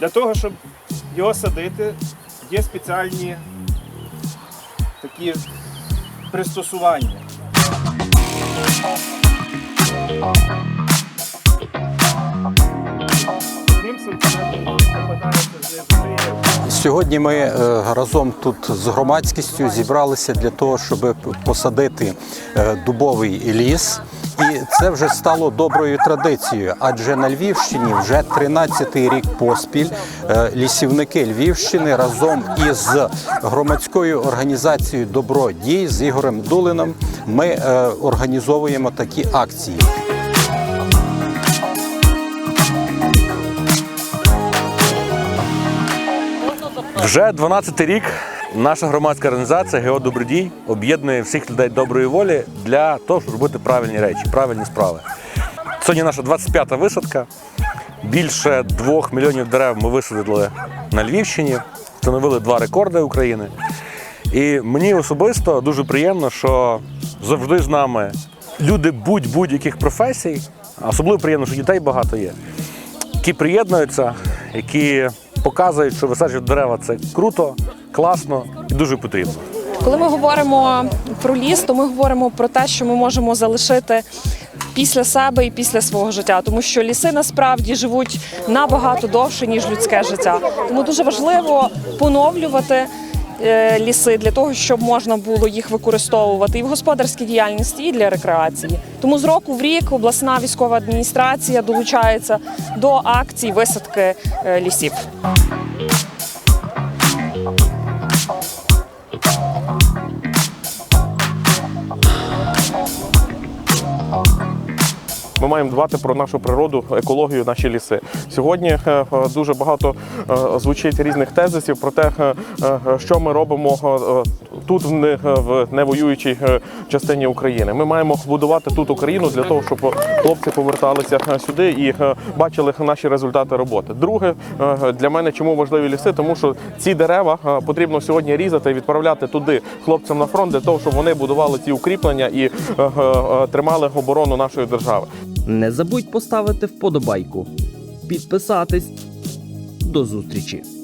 Для того, щоб його садити, є спеціальні такі пристосування. Сьогодні ми е, разом тут з громадськістю зібралися для того, щоб посадити е, дубовий ліс. І це вже стало доброю традицією, адже на Львівщині вже 13-й рік поспіль е, лісівники Львівщини разом із громадською організацією Добро дій з Ігорем Дулином ми е, організовуємо такі акції. Вже 12-й рік наша громадська організація ГЕО Добродій об'єднує всіх людей доброї волі для того, щоб робити правильні речі, правильні справи. Сьогодні наша 25-та висадка. Більше двох мільйонів дерев ми висадили на Львівщині, встановили два рекорди України. І мені особисто дуже приємно, що завжди з нами люди будь-будь-яких професій, особливо приємно, що дітей багато є, які приєднуються, які показують, що висаджувати дерева це круто, класно і дуже потрібно. Коли ми говоримо про ліс, то ми говоримо про те, що ми можемо залишити після себе і після свого життя, тому що ліси насправді живуть набагато довше ніж людське життя. Тому дуже важливо поновлювати. е, Ліси для того, щоб можна було їх використовувати і в господарській діяльності, і для рекреації. Тому з року в рік обласна військова адміністрація долучається до акцій висадки е, лісів. Ми маємо дбати про нашу природу, екологію, наші ліси. Сьогодні е, е, дуже багато е, звучить різних тезисів про те, що ми робимо тут, в в невоюючій е, частині України. Ми маємо будувати тут Україну для того, щоб хлопці поверталися е, сюди і е, бачили наші результати роботи. Друге, е, для мене чому важливі ліси, тому що ці дерева е, потрібно сьогодні різати і відправляти туди хлопцям на фронт для того, щоб вони будували ці укріплення і е, е, е, тримали оборону нашої держави. Не забудь поставити вподобайку, підписатись. До зустрічі!